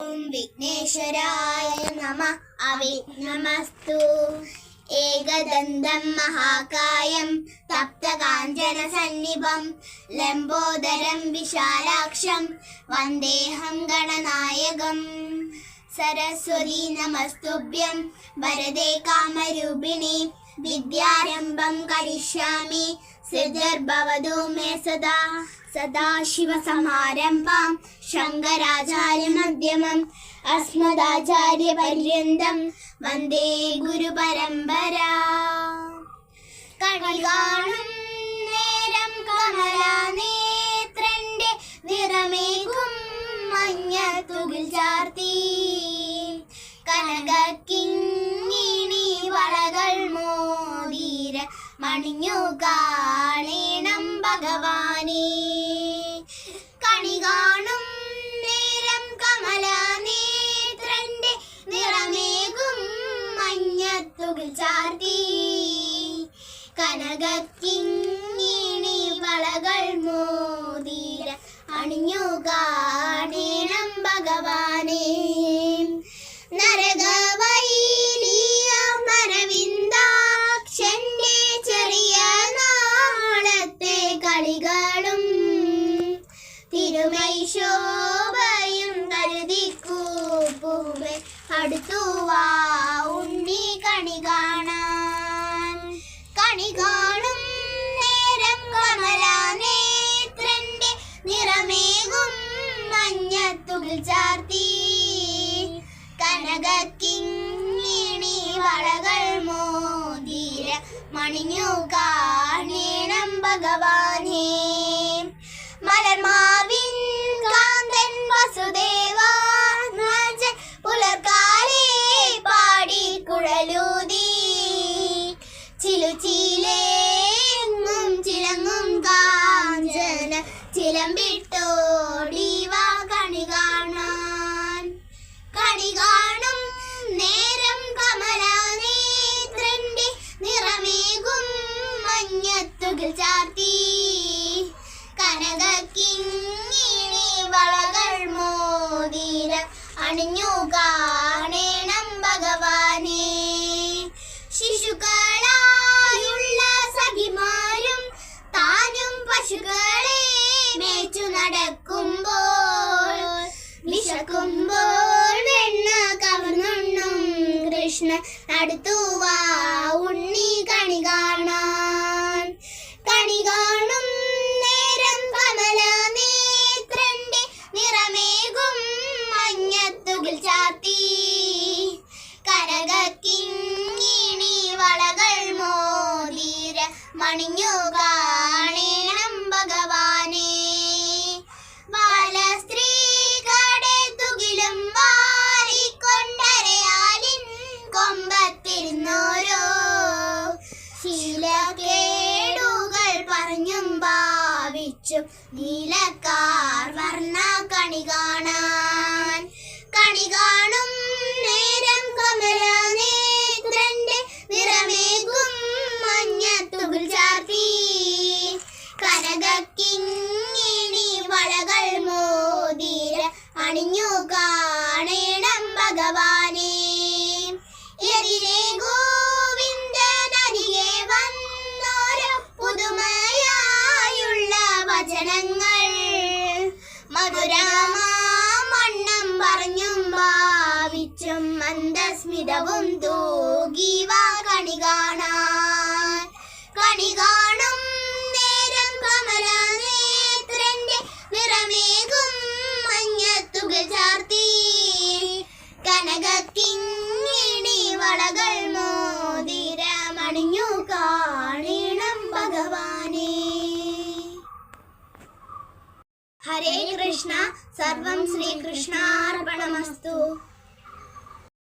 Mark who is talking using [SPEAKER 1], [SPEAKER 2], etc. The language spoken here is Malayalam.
[SPEAKER 1] ഓം വിഘ്നേശ്വരായ നമ. അവിഘ്നമസ്തു ഏകദന്തം മഹാകായം തപ്തകാഞ്ചന സന്നിഭം ലംബോദരം വിശാലാക്ഷം വന്ദേഹം ഗണനായകം. സരസ്വതി നമസ്തുഭ്യം വരദേ കാമരൂപിണി വിദ്യാരംഭം കരിഷ്യാമി സൃജർഭവതു മേ സദാ. സദാശിവസമാരംഭാം ശങ്കരാചാര്യമധ്യമം അസ്മദാചാര്യപര്യന്തം. വന്ദേ ഗുരുപരമ്പര. കണി കാണും നേരം കമലാനേത്രന്റെ മണിഞ്ഞു കാണീണം ഭഗവാനെ. കണി കാണും നേരം കമല നേത്രന്റെ നിറമേകും മഞ്ഞത്തുകിൽ ചാർത്തി. കനകിങ്ങിണി വളകൾ മോതിര അണിഞ്ഞു കാണീണം ഭഗവാനേ. കളികളും തിരുമൈ ശോഭയും അടുത്തു അടുത്തുവാ ഉണ്ണി കണി കാണാൻ. കണി കാണും നേരം കമലാനേത്രന്റെ നിറമേകും മഞ്ഞത്തുകിൽ ചാർത്തി. കനകിങ്ങിണി വളകൾ മോതിര മണിഞ്ഞു കാണേണം ഭഗവാനേ കണി കാണും നേരം കമലാനേത്രന്റെ നിറമേകും. മഞ്ഞത്തുകിൽ ചാർത്തി. കനകിങ്ങിണി വളകൾ മോതിര അണിഞ്ഞു കാണേണം ഭഗവാനേ. ശിശുക്കളായുള്ള സഖിമാരും താനും പശുക്കളെ മേച്ചു നടക്കുമ്പോൾ വിശക്കുമ്പോൾ കൃഷ്ണ അടുത്തുവാ ഉണ്ണി കണി കാണാൻ. കണി കാണും നേരം കമല നേത്രന്റെ നിറമേകും മഞ്ഞത്തുകിൽ ചാത്തി കരകിങ്ങിണി വളകൾ മോതിര മണിഞ്ഞു കാണേണം ഭഗവാനേ ഭാവിച്ചും നീലക്കാർ വർണ കണി കാണാൻ. കണി കാണും നേരം കമല നേത്രന്റെ നിറമേകും മഞ്ഞത്തുകിൽ ചാർത്തി. കരകക്കിങ്ങിണി വളകൾ മോതിര അണിഞ്ഞു കാണേണം മധുരമാമണ്ണം പറഞ്ഞും ഭാവിച്ചും മന്ദസ്മിതവും തൂകി വാ കണി കാണാൻ. കണി കാണും హరే కృష్ణ. సర్వం శ్రీకృష్ణార్పణమస్తు.